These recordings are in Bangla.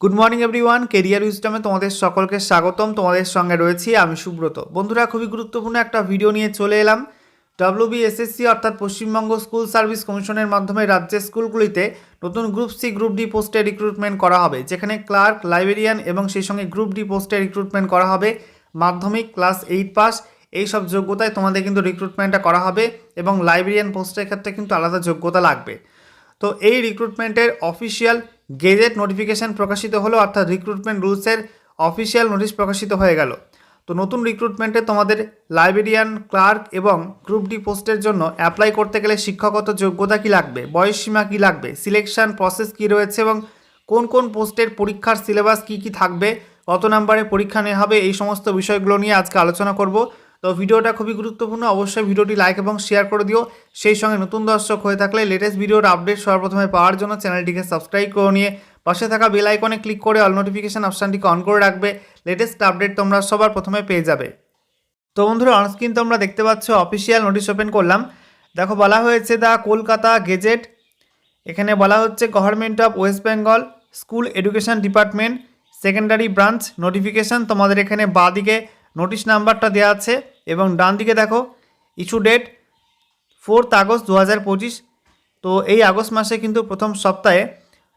গুড মর্নিং এভরিওয়ান কেরিয়ার উইস্টমে তোমাদের সকলকে স্বাগতম। তোমাদের সঙ্গে রয়েছি আমি সুব্রত। বন্ধুরা, খুবই গুরুত্বপূর্ণ একটা ভিডিও নিয়ে চলে এলাম। ডাব্লিউবিএসএসসি অর্থাৎ পশ্চিমবঙ্গ স্কুল সার্ভিস কমিশনের মাধ্যমে রাজ্যের স্কুলগুলিতে নতুন গ্রুপ সি গ্রুপ ডি পোস্টে রিক্রুটমেন্ট করা হবে। যেখানে ক্লার্ক লাইব্রেরিয়ান এবং সেই সঙ্গে গ্রুপ ডি পোস্টে রিক্রুটমেন্ট করা হবে। মাধ্যমিক ক্লাস এইট পাস এই সব যোগ্যতায় তোমাদের কিন্তু রিক্রুটমেন্টটা করা হবে এবং লাইব্রেরিয়ান পোস্টের ক্ষেত্রে কিন্তু আলাদা যোগ্যতা লাগবে। তো এই রিক্রুটমেন্টের অফিসিয়াল গেজেট নোটিফিকেশান প্রকাশিত হলো, অর্থাৎ রিক্রুটমেন্ট রুলসের অফিসিয়াল নোটিশ প্রকাশিত হয়ে গেল। তো নতুন রিক্রুটমেন্টে তোমাদের লাইব্রেরিয়ান ক্লার্ক এবং গ্রুপ ডি পোস্টের জন্য অ্যাপ্লাই করতে গেলে শিক্ষাগত যোগ্যতা কী লাগবে বয়সসীমা কী লাগবে সিলেকশন প্রসেস কী রয়েছে এবং কোন কোন পোস্টের পরীক্ষার সিলেবাস কী কী থাকবে, কত নম্বরে পরীক্ষা নেওয়া হবে, এই সমস্ত বিষয়গুলো নিয়ে আজকে আলোচনা করব। তো ভিডিওটা খুবই গুরুত্বপূর্ণ। অবশ্যই ভিডিওটি লাইক এবং শেয়ার করে দিও। সেই সঙ্গে নতুন দর্শক হয়ে থাকলে লেটেস্ট ভিডিওর আপডেট সর্বপ্রথমে পাওয়ার জন্য চ্যানেলটিকে সাবস্ক্রাইব করে নিয়ে পাশে থাকা বেল আইকনে ক্লিক করে অল নোটিফিকেশান অপশানটিকে অন করে রাখবে। লেটেস্ট আপডেট তোমরা সবার প্রথমে পেয়ে যাবে। তো বন্ধুরা অনস্ক্রিন তোমরা দেখতে পাচ্ছ অফিসিয়াল নোটিশ ওপেন করলাম। দেখো, বলা হয়েছে দ্য কলকাতা গেজেট এখানে বলা হচ্ছে government of West Bengal school education department secondary branch notification তোমাদের এখানে বাঁদিকে নোটিশ নাম্বারটা দেওয়া আছে। এবং ডান দিকে দেখো, ইস্যু ডেট ফোর্থ আগস্ট দু হাজার পঁচিশ। তো এই আগস্ট মাসে কিন্তু প্রথম সপ্তাহে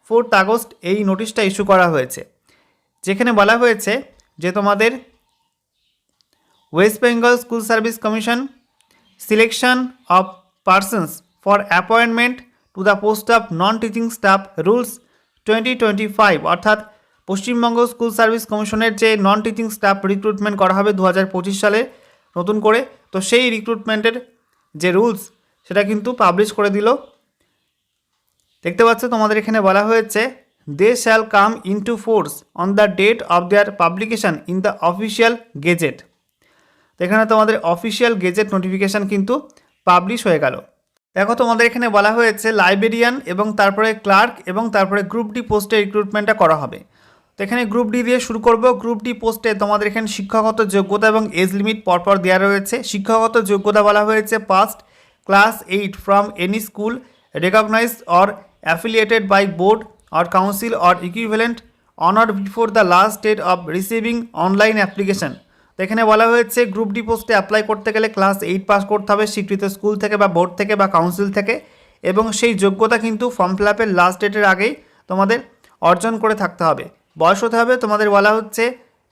ফোর্থ আগস্ট এই নোটিশটা ইস্যু করা হয়েছে। যেখানে বলা হয়েছে যে তোমাদের West Bengal school service commission selection of persons for appointment to the post of non teaching staff rules twenty twenty five, অর্থাৎ পশ্চিমবঙ্গ স্কুল সার্ভিস কমিশনের যে নন টিচিং স্টাফ রিক্রুটমেন্ট করা হবে দু হাজার পঁচিশ সালে নতুন করে। তো সেই রিক্রুটমেন্টের যে রুলস সেটা কিন্তু পাবলিশ করে দিল। দেখতে পাচ্ছ, তোমাদের এখানে বলা হয়েছে they shall come into force on the date of their publication in the official gazette এখানে তোমাদের অফিসিয়াল গেজেট নোটিফিকেশান কিন্তু পাবলিশ হয়ে গেল। দেখো, তোমাদের এখানে বলা হয়েছে লাইব্রেরিয়ান এবং তারপরে ক্লার্ক এবং তারপরে গ্রুপ ডি পোস্টে রিক্রুটমেন্টটা করা হবে। তো এখানে গ্রুপ ডি দিয়ে শুরু করব। গ্রুপ ডি পোস্টে তোমাদের এখানে শিক্ষাগত যোগ্যতা এবং এজ লিমিট পরপর দেওয়া রয়েছে। শিক্ষাগত যোগ্যতা বলা হয়েছে passed class eight from any school recognise or affiliated by board or council or equivalent on or before the last date of receiving online application তো এখানে বলা হয়েছে গ্রুপ ডি পোস্টে অ্যাপ্লাই করতে গেলে ক্লাস এইট পাস করতে হবে স্বীকৃত স্কুল থেকে বা বোর্ড থেকে বা কাউন্সিল থেকে। এবং সেই যোগ্যতা কিন্তু ফর্ম ফিল আপের লাস্ট ডেটের আগেই তোমাদের অর্জন করে থাকতে হবে। বয়স হতে হবে, তোমাদের বলা হচ্ছে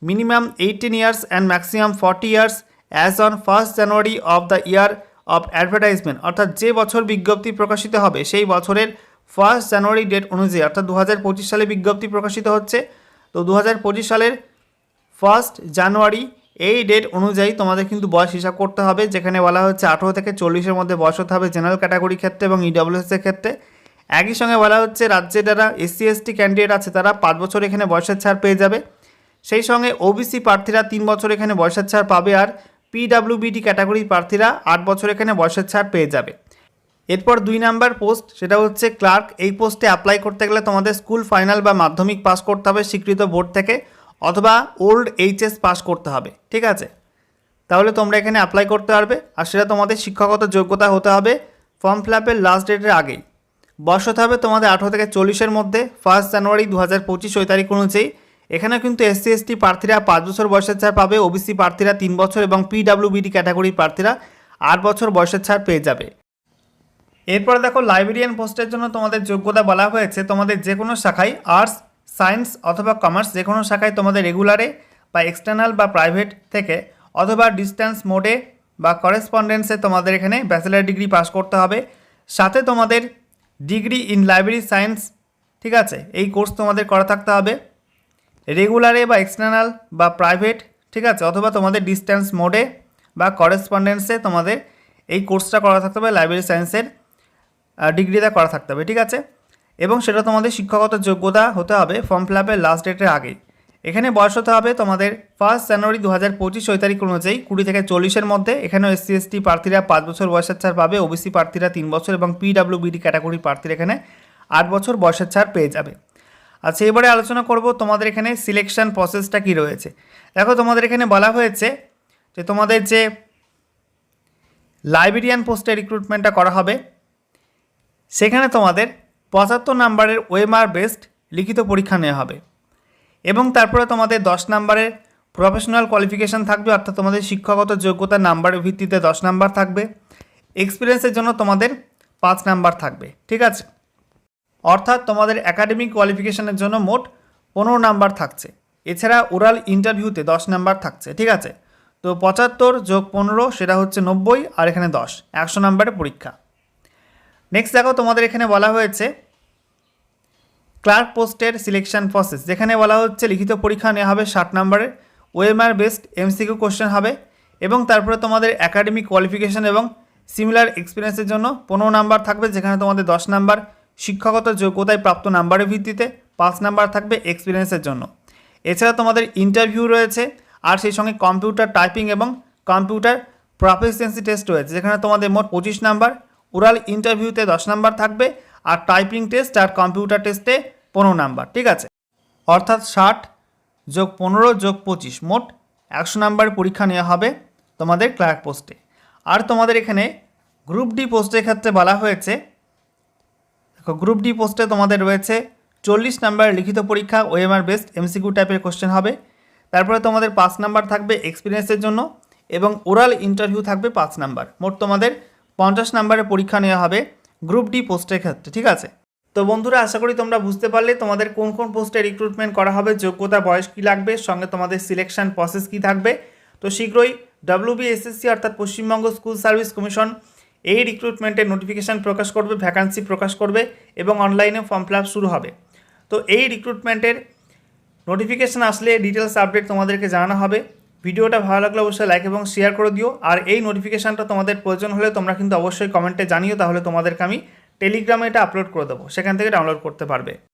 minimum eighteen years and maximum forty years as on first January of the year of advertisement অর্থাৎ যে বছর বিজ্ঞপ্তি প্রকাশিত হবে, সেই বছরের ফার্স্ট জানুয়ারি ডেট অনুযায়ী, অর্থাৎ দু হাজার পঁচিশ সালে বিজ্ঞপ্তি প্রকাশিত হচ্ছে, তো দু হাজার পঁচিশ সালের ফার্স্ট জানুয়ারি এই ডেট অনুযায়ী তোমাদের কিন্তু বয়স হিসাব করতে হবে, যেখানে বলা হচ্ছে আঠেরো থেকে চল্লিশের মধ্যে বয়স হতে হবে জেনারেল ক্যাটাগরির ক্ষেত্রে এবং ইডব্লিউএস এর ক্ষেত্রে। একই সঙ্গে বলা হচ্ছে রাজ্যে যারা এসসি, এসটি ক্যান্ডিডেট আছে, তারা পাঁচ বছর এখানে বয়সের ছাড় পেয়ে যাবে। সেই সঙ্গে ওবিসি প্রার্থীরা তিন বছর এখানে বয়সের ছাড় পাবে আর পিডাব্লিউবিডি ক্যাটাগরির প্রার্থীরা আট বছর এখানে বয়সের ছাড় পেয়ে যাবে। এরপর দুই নাম্বার পোস্ট, সেটা হচ্ছে ক্লার্ক। এই পোস্টে অ্যাপ্লাই করতে গেলে তোমাদের স্কুল ফাইনাল বা মাধ্যমিক পাস করতে হবে স্বীকৃত বোর্ড থেকে, অথবা ওল্ড এইচএস পাস করতে হবে, ঠিক আছে? তাহলে তোমরা এখানে অ্যাপ্লাই করতে পারবে, আর সেটা তোমাদের শিক্ষাগত যোগ্যতা হতে হবে ফর্ম ফিল আপের লাস্ট ডেটের আগেই। বয়স হতে হবে তোমাদের আঠেরো থেকে চল্লিশের মধ্যে ফার্স্ট জানুয়ারি দু হাজার পঁচিশ ওই তারিখ অনুযায়ী। এখানে কিন্তু এসসি এসটি প্রার্থীরা পাঁচ বছর বয়সের ছাড় পাবে ওবিসি প্রার্থীরা তিন বছর এবং পিডাব্লিউবিডি ক্যাটাগরির প্রার্থীরা আট বছর বয়সের ছাড় পেয়ে যাবে। এরপরে দেখো লাইব্রেরিয়ান পোস্টের জন্য তোমাদের যোগ্যতা বলা হয়েছে, তোমাদের যে কোনো শাখায় আর্টস সায়েন্স অথবা কমার্স যে কোনো শাখায় তোমাদের রেগুলারে বা এক্সটার্নাল বা প্রাইভেট থেকে অথবা ডিস্ট্যান্স মোডে বা করেসপন্ডেন্সে তোমাদের এখানে ব্যাচেলার ডিগ্রি পাস করতে হবে। সাথে তোমাদের ডিগ্রি ইন লাইব্রেরি সায়েন্স, ঠিক আছে? এই কোর্স তোমাদের করা থাকতে হবে। রেগুলারে বা এক্সটার্নাল বা প্রাইভেট, ঠিক আছে? অথবা তোমাদের ডিস্ট্যান্স মোডে বা করেসপন্ডেন্সে তোমাদের এই কোর্সটা করা থাকতে হবে, লাইব্রেরি সায়েন্সের ডিগ্রিটা করা থাকতে হবে, ঠিক আছে? এবং সেটা তোমাদের শিক্ষাগত যোগ্যতা হতে হবে ফর্ম ফিল আপের লাস্ট ডেটের আগেই এখানে বয়স হতে হবে তোমাদের ফার্স্ট জানুয়ারি দু হাজার পঁচিশ ওই তারিখ অনুযায়ী কুড়ি থেকে চল্লিশের মধ্যে। এখানেও এসসি এসটি প্রার্থীরা পাঁচ বছর বয়সের ছাড় পাবে ওবিসি প্রার্থীরা তিন বছর এবং পিডাব্লিউবিডি ক্যাটাগরির প্রার্থীরা এখানে আট বছর বয়সের ছাড় পেয়ে যাবে। আচ্ছা এবারে আলোচনা করব তোমাদের এখানে সিলেকশন প্রসেসটা কী রয়েছে। দেখো, তোমাদের এখানে বলা হয়েছে যে তোমাদের যে লাইব্রেরিয়ান পোস্টে রিক্রুটমেন্টটা করা হবে, সেখানে তোমাদের পঁচাত্তর নাম্বারের ওয়েমার বেস্ট লিখিত পরীক্ষা নেওয়া হবে। এবং তারপরে তোমাদের দশ নাম্বারের প্রফেশনাল কোয়ালিফিকেশান থাকবে, অর্থাৎ তোমাদের শিক্ষাগত যোগ্যতা নাম্বারের ভিত্তিতে দশ নাম্বার থাকবে। এক্সপিরিয়েন্সের জন্য তোমাদের পাঁচ নাম্বার থাকবে, ঠিক আছে? অর্থাৎ তোমাদের একাডেমিক কোয়ালিফিকেশনের জন্য মোট পনেরো নাম্বার থাকছে। এছাড়া ওরাল ইন্টারভিউতে দশ নাম্বার থাকছে, ঠিক আছে? তো পঁচাত্তর যোগ পনেরো, সেটা হচ্ছে নব্বই, আর এখানে দশ। একশো নাম্বারের পরীক্ষা। নেক্সট দেখো, তোমাদের এখানে বলা হয়েছে ক্লার্ক পোস্টের সিলেকশন প্রসেস, যেখানে বলা হচ্ছে লিখিত পরীক্ষা নেওয়া হবে ষাট নম্বরের ওএমআর বেসড এমসিকিউ কোশ্চেন হবে, এবং তারপরে তোমাদের একাডেমিক কোয়ালিফিকেশন এবং সিমিলার এক্সপিরিয়েন্সের জন্য পনেরো নাম্বার থাকবে, যেখানে তোমাদের দশ নাম্বার, শিক্ষাগত যোগ্যতায় প্রাপ্ত নাম্বারের ভিত্তিতে পাঁচ নাম্বার থাকবে এক্সপিরিয়েন্সের জন্য। এছাড়া তোমাদের ইন্টারভিউ রয়েছে, আর সেই সঙ্গে কম্পিউটার টাইপিং এবং কম্পিউটার প্রফেসিয়েন্সি টেস্ট রয়েছে, যেখানে তোমাদের মোট পঁচিশ নাম্বার, ওরাল ইন্টারভিউতে দশ নাম্বার থাকবে, আর টাইপিং টেস্ট আর কম্পিউটার টেস্টে পনেরো নাম্বার, ঠিক আছে? অর্থাৎ ষাট যোগ পনেরো যোগ পঁচিশ, মোট একশো নাম্বার পরীক্ষা নেওয়া হবে তোমাদের ক্লার্ক পোস্টে। আর তোমাদের এখানে গ্রুপ ডি পোস্টের ক্ষেত্রে বলা হয়েছে, দেখো, গ্রুপ ডি পোস্টে তোমাদের রয়েছে চল্লিশ নাম্বার লিখিত পরীক্ষা ওএমআর বেস্ট এমসিকিউ টাইপের কোশ্চেন হবে। তারপরে তোমাদের পাঁচ নাম্বার থাকবে এক্সপিরিয়েন্সের জন্য এবং ওরাল ইন্টারভিউ থাকবে পাঁচ নাম্বার। মোট তোমাদের পঞ্চাশ নাম্বারের পরীক্ষা নেওয়া হবে গ্রুপ ডি পোস্টের ক্ষেত্রে, ঠিক আছে? তো বন্ধুরা, আশা করি তোমরা বুঝতে পারলে তোমাদের কোন কোন পোস্টে রিক্রুটমেন্ট করা হবে, যোগ্যতা, বয়স কী লাগবে, সঙ্গে তোমাদের সিলেকশন প্রসেস কী থাকবে। তো শীঘ্রই ডাব্লিউবিএসএসসি অর্থাৎ পশ্চিমবঙ্গ স্কুল সার্ভিস কমিশন এই রিক্রুটমেন্টের নোটিফিকেশান প্রকাশ করবে ভ্যাকান্সি প্রকাশ করবে এবং অনলাইনে ফর্ম ফিল শুরু হবে। তো এই রিক্রুটমেন্টের নোটিফিকেশান আসলে ডিটেলস আপডেট তোমাদেরকে জানানো হবে। ভিডিওটা ভালো লাগলে অবশ্যই লাইক এবং শেয়ার করে দিও। আর এই নোটিফিকেশানটা তোমাদের প্রয়োজন হলে তোমরা কিন্তু অবশ্যই কমেন্টে জানিও, তাহলে তোমাদেরকে আমি টেলিগ্রামে এটা আপলোড করে দেবো সেখান থেকে ডাউনলোড করতে পারবে।